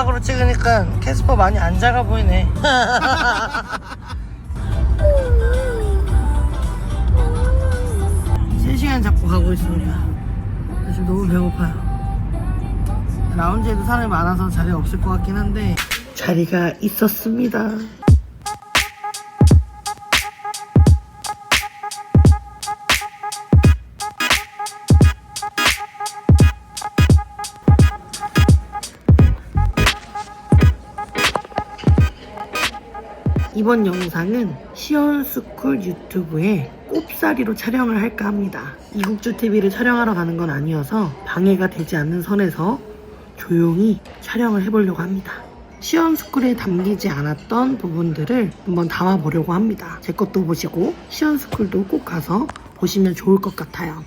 외곽으로 찍으니까 캐스퍼 많이 안 작아 보이네. 세시간 잡고 가고 있습니다. 지금 너무 배고파요. 라운지에도 사람이 많아서 자리가 없을 것 같긴 한데 자리가 있었습니다. 이번 영상은 시원스쿨 유튜브에 꼽사리로 촬영을 할까 합니다. 이국주 TV를 촬영하러 가는 건 아니어서 방해가 되지 않는 선에서 조용히 촬영을 해보려고 합니다. 시원스쿨에 담기지 않았던 부분들을 한번 담아보려고 합니다. 제 것도 보시고 시원스쿨도 꼭 가서 보시면 좋을 것 같아요.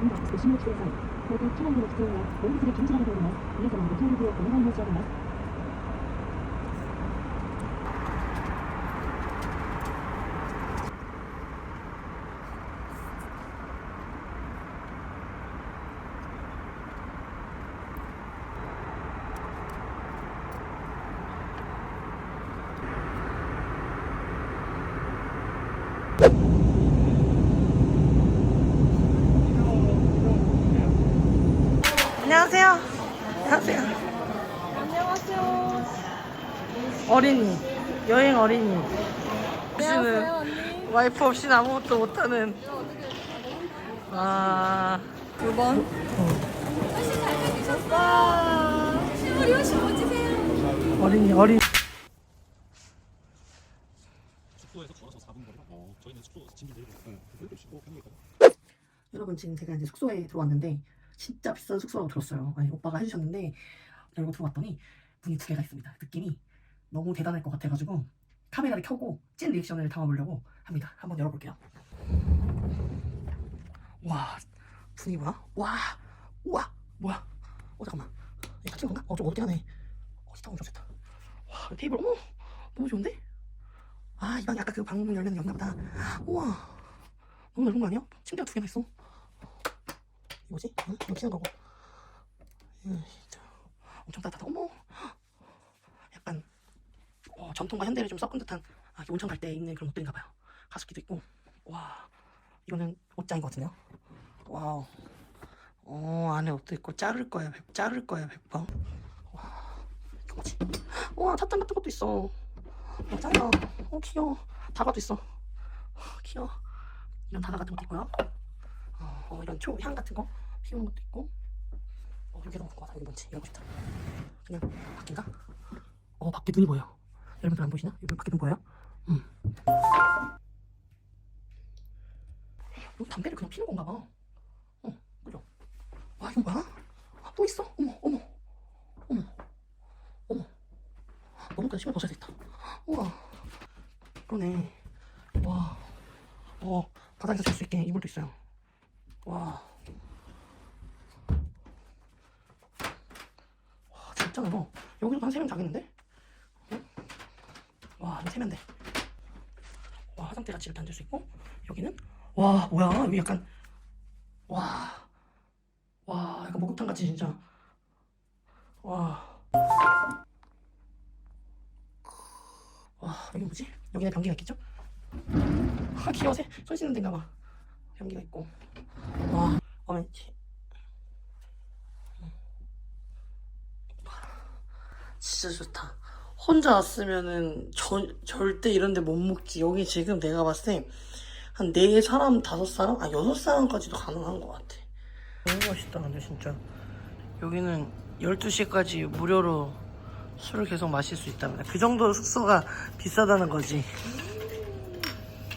특히 합정 마스입니다. 고심을 기대서 그리고 투명으로 기대하여 모든 분들이 경찰하게 되어 이에 대한 모든 일들을 공유하는 것이어야 안녕하세요. 안녕하세요. 안녕하세요. 어린이. 여행 어린이. 언니. 와이프 없이는 아무것도 못하는. 아. 두 번. 와. 실물이 훨씬 멋지세요. 어린이, 어린이. 숙소에서 걸어서 4분 거리라. 어, 저희는 숙소 짐을 내고 그래도 쉬고 편하게. 여러분 지금 제가 이제 숙소에 들어왔는데 진짜 비싼 숙소라고 들었어요. 아니, 오빠가 해주셨는데 열고 들어왔더니 문이 두 개가 있습니다. 느낌이 너무 대단할 것 같아가지고 카메라를 켜고 찐 리액션을 담아보려고 합니다. 한번 열어볼게요. 와 분위기 뭐야? 와 우와 뭐야? 어 잠깐만 이거 같은 건가? 어좀 어둡게 하네. 어 진짜 엄청 좋다. 와 테이블 어머 너무 좋은데? 아 이 방이 아까 그 방문 열면 여긴가 보다. 우와 너무 넓은 거 아니야? 침대가 두 개나 있어. 뭐지? 응? 이거 키는 거고. 음, 진짜 엄청 따뜻하다. 어머. 약간 어, 전통과 현대를 좀 섞은 듯한 아, 온천 갈 때 입는 그런 옷들인가 봐요. 가습기도 있고. 와. 이거는 옷장인 것 같은데요. 와우. 어, 안에 옷도 있고 자를 거야. 백- 자를 거야. 100번. 와. 이거 뭐지? 와, 찻잔 같은 것도 있어. 어, 짱이다. 어, 귀여워. 다가도 있어. 어, 귀여워. 이런 다가 같은 것도 있고요. 어, 어, 이런 초향 같은 거 피우는 것도 있고. 어, 여기도 먹을 것 같아. 여기 뭔지 이러고 싶다. 그냥 밖인가? 어, 밖에 눈이 보여. 여러분들 안 보이시나? 여기 밖에 눈 보여요? 음. 여기 담배를 그냥 피는 건가 봐. 어, 그죠? 와, 이거 뭐야? 아, 또 있어? 어머, 어머, 어머, 어머. 너무까지 신발 벗어야 되겠다. 우와. 그러네. 와. 어, 바닥에서 잘 수 있게 이불도 있어요. 와. 와, 진짜 넓어. 여기도 한 세 명 자겠는데? 응? 와, 이거 세면 돼. 와, 화장대 같이 이렇게 앉을 수 있고, 여기는, 와, 뭐야, 여기 약간, 와, 와, 약간 목욕탕 같이 진짜. 와. 와, 여기 뭐지? 여기는 변기가 있겠죠? 아 귀여워 새- 손 씻는 데인가 봐 변기가 있고 와 어머니 치- 진짜 좋다 혼자 왔으면은 저, 절대 이런 데 못 묵지. 여기 지금 내가 봤을 때한네 사람 다섯 사람? 아 여섯 사람까지도 가능한 것 같아. 너무 맛있다 근데 진짜. 여기는 12시까지 무료로 술을 계속 마실 수 있답니다. 그 정도로 숙소가 비싸다는 거지.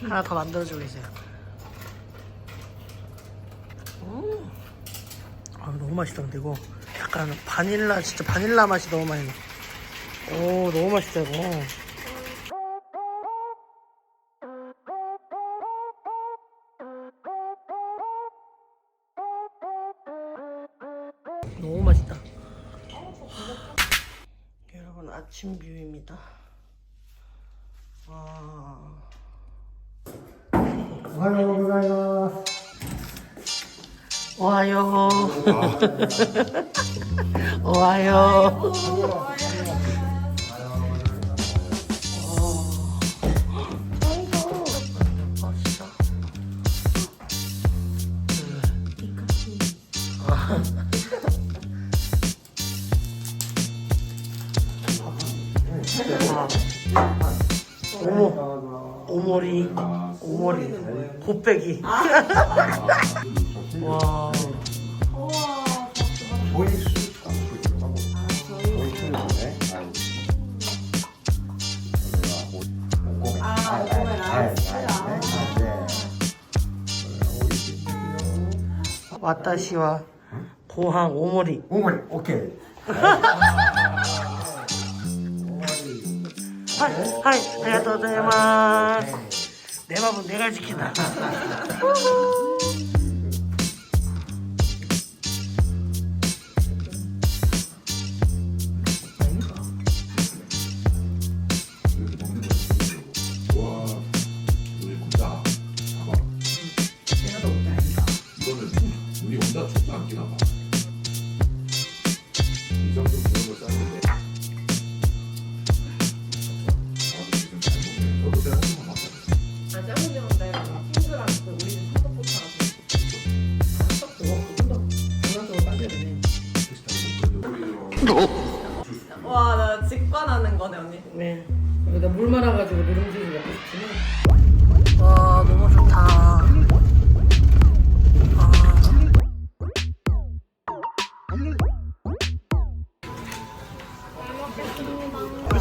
하나 더 만들어주고 계세요. 음. 아 너무 맛있다 근데 이거. 약간 바닐라 진짜 바닐라 맛이 너무 많이 나. 오 너무 맛있다 이거 너무 맛있다. 여러분 아침 뷰입니다. 와. 오하요 오하요. 오하요. 5월이 5월이 곱빼기. 아. 와. 아, 아, 왔다시와 뭐 뭐 고항 오모리. 오물 오케이. ケー。 하이, 하이, 안녕하세요. 내 밥은 내가 지킨다. 와,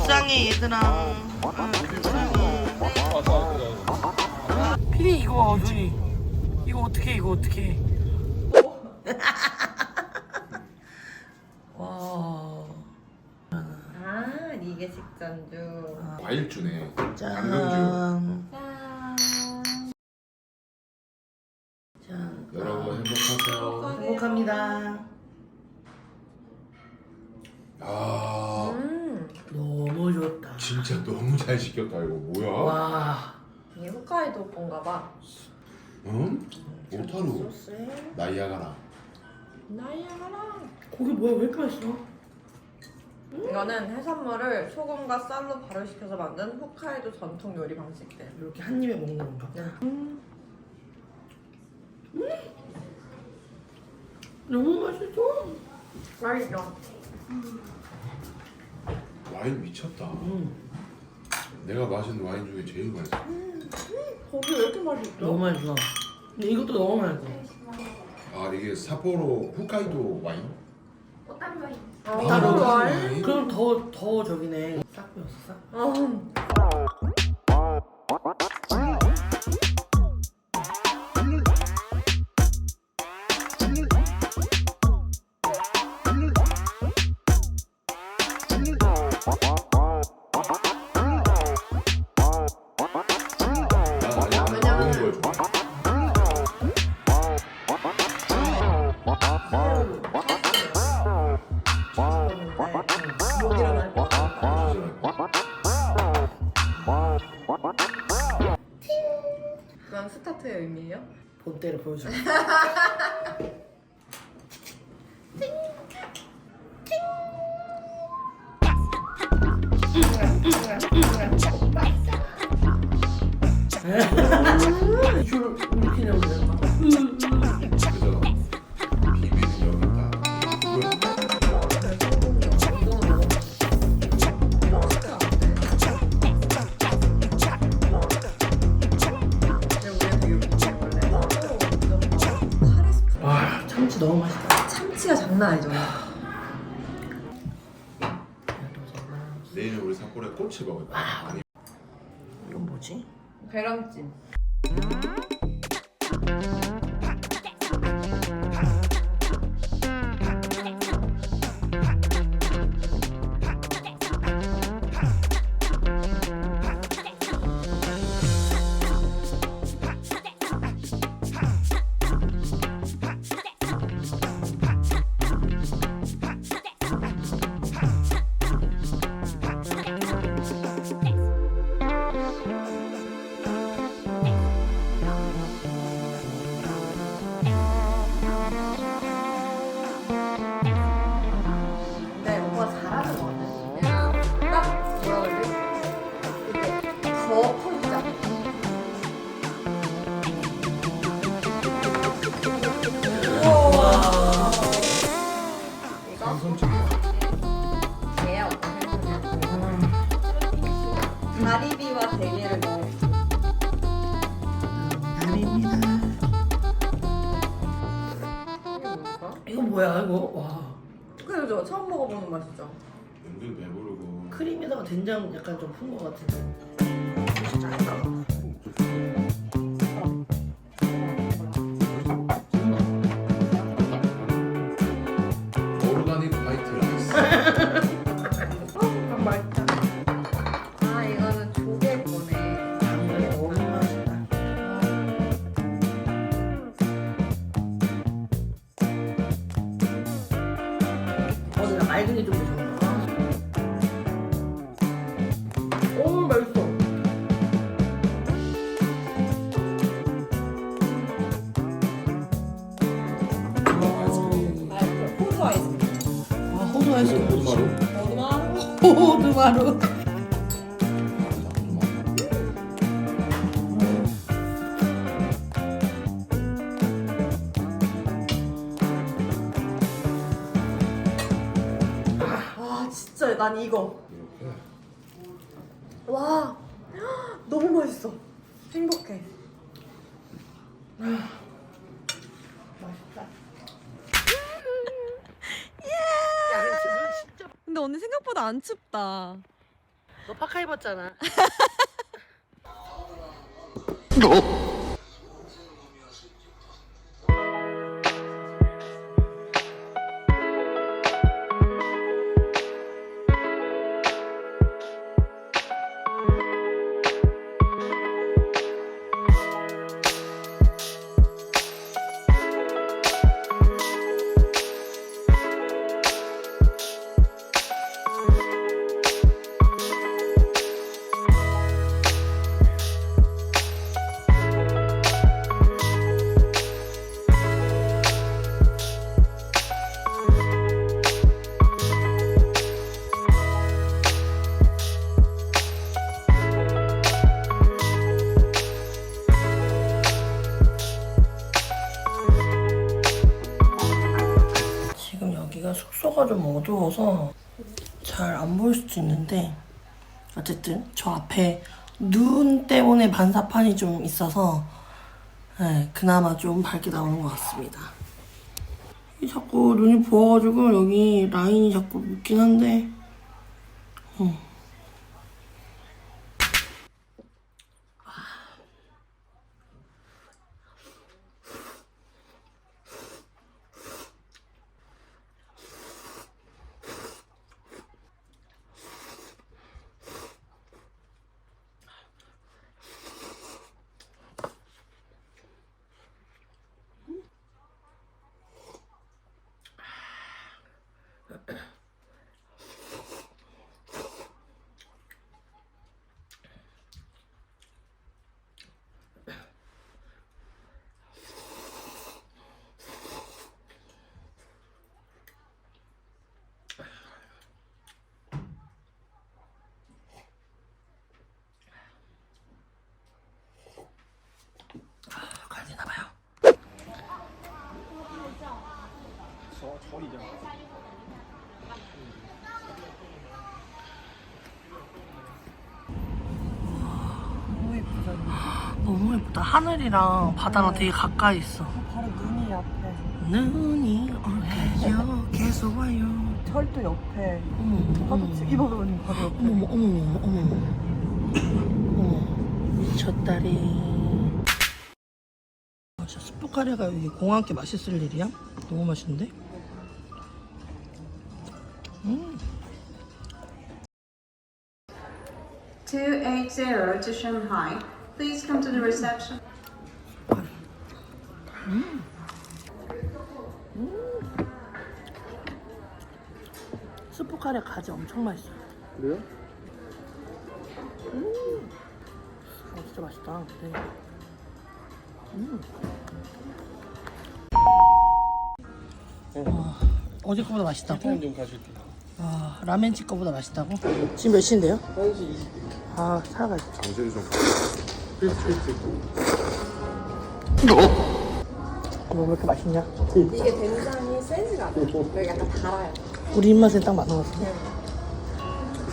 불쌍해 얘들아. 아. 피디 이거 눈이 이거 어떻게 이거 어떻게? 와. 아, 이게 식전주. 과일주네. 당근주. 진짜 너무 잘 시켰다 이거 뭐야? 와. 이게 홋카이도 건가 봐. 응? 오타루 소스에 나이아가라. 나이아가라. 고기 뭐야 왜 이렇게 맛있어? 이거는 해산물을 소금과 쌀로 발효시켜서 만든 홋카이도 전통 요리 방식들. 이렇게 한 입에 먹는 건가? 음. 너무 맛있어. 맛있어. 와인 미쳤다. 음. 내가 마신 와인 중에 제일 맛있어. 고기 왜 이렇게 맛있어? 너무 맛있어. 근데 이것도 너무 맛있어. 아 이게 삿포로 홋카이도 와인? 아, 따로 와인? 그럼 더 더 저기네. 싹 배웠어 싹. 어. 줄 이렇게 내면 되는 뭐지? 계란찜. 된장 약간 좀 푼 것 같은데. 아. 호두마루. 호두마루. 호두마루. 아, 진짜 난 이거. 와 너무 맛있어. 행복해. 근데 언니 생각보다 안 춥다. 너 파카 입었잖아. 숙소가 좀 어두워서 잘 안 보일 수도 있는데 어쨌든 저 앞에 눈 때문에 반사판이 좀 있어서 네, 그나마 좀 밝게 나오는 것 같습니다. 이 자꾸 눈이 부어가지고 여기 라인이 자꾸 묻긴 한데 음. 가야 되나 봐요. 예쁘다. 하늘이랑 바다랑 되게 가까이 있어. 바로 눈이 앞에. 눈이 올게요. 계속 와요. 철도 옆에. 어머, 어머, 바로 옆에. 어머, 어머, 어머, 어머. 어머, 미쳤다리. 아, 진짜 스포카레가 여기 공항 게 맛있을 일이야? 너무 맛있는데? 음. 280 to Shanghai. Please come to the reception. 스포카레 가지 엄청 맛있어요. 그래요? 음. 어, 진짜 맛있다. 네. 음. 와, 어제 거보다 맛있다고? 좀. 아, 라멘 집 거보다 맛있다고? 지금 몇 시인데요? 1시 20분. 아, 사가야지. 장실 좀. 뭐, 왜 이렇게 맛있냐? 이게 된장이 세지가 않아. 여기 약간 달아요. 우리 입맛에 딱 맞는 것 같은데?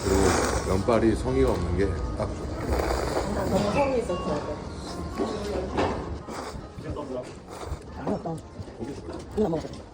그리고 면발이 성의가 없는 게 딱 좋아. 너무 성이 있었어야 돼. 잘 먹었다. 이거 안 먹었어.